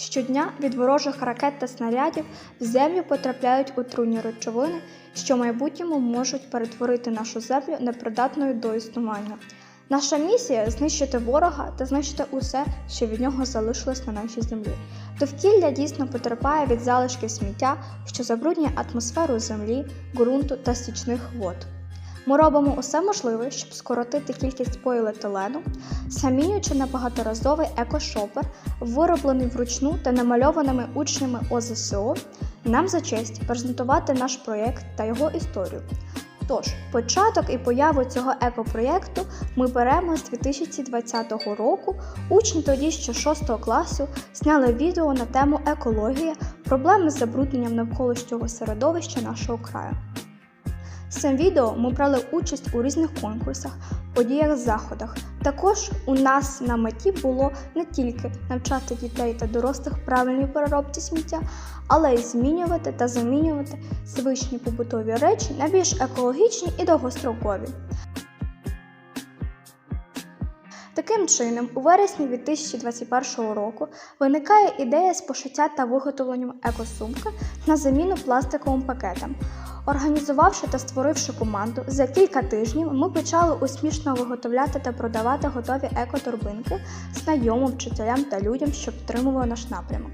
Щодня від ворожих ракет та снарядів в землю потрапляють отруйні речовини, що в майбутньому можуть перетворити нашу землю непридатною до існування. Наша місія знищити ворога та знищити усе, що від нього залишилось на нашій землі. Довкілля дійсно потерпає від залишків сміття, що забруднює атмосферу землі, ґрунту та стічних вод. Ми робимо усе можливе, щоб скоротити кількість поліетилену, замінюючи на багаторазовий екошопер, вироблений вручну та намальованими учнями ОЗСО, нам за честь презентувати наш проєкт та його історію. Тож, початок і появу цього екопроєкту ми беремо з 2020 року. Учні тоді ще 6 класу зняли відео на тему екологія, проблеми з забрудненням навколишнього середовища нашого краю. Цим відео ми брали участь у різних конкурсах, подіях, заходах. Також у нас на меті було не тільки навчати дітей та дорослих правильній переробці сміття, але й змінювати та замінювати звичні побутові речі на більш екологічні і довгострокові. Таким чином, у вересні 2021 року виникає ідея з пошиття та виготовленням екосумки на заміну пластиковим пакетам. Організувавши та створивши команду, за кілька тижнів ми почали успішно виготовляти та продавати готові екоторбинки знайомим вчителям та людям, що підтримували наш напрямок.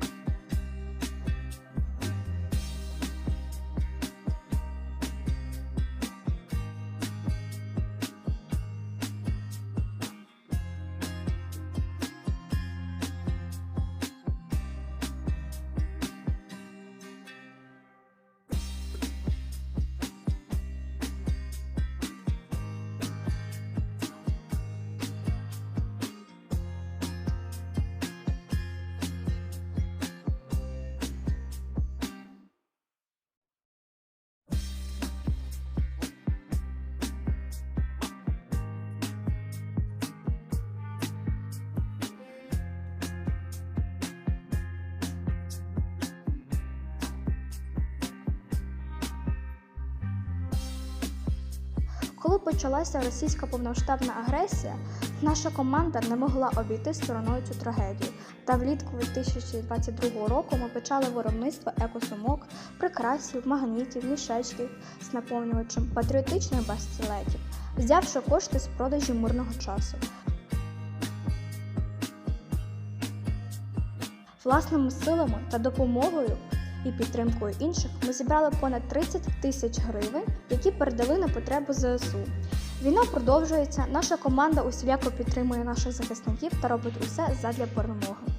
Коли почалася російська повномасштабна агресія, наша команда не могла обійти стороною цю трагедію. Та влітку 2022 року ми почали виробництво екосумок, прикрасів, магнітів, мішечків з наповнювачем, патріотичних бастілетів, взявши кошти з продажі мирного часу. Власними силами та допомогою і підтримкою інших ми зібрали понад 30 тисяч гривень, які передали на потребу ЗСУ. Війна продовжується. Наша команда усіляко підтримує наших захисників та робить усе задля перемоги.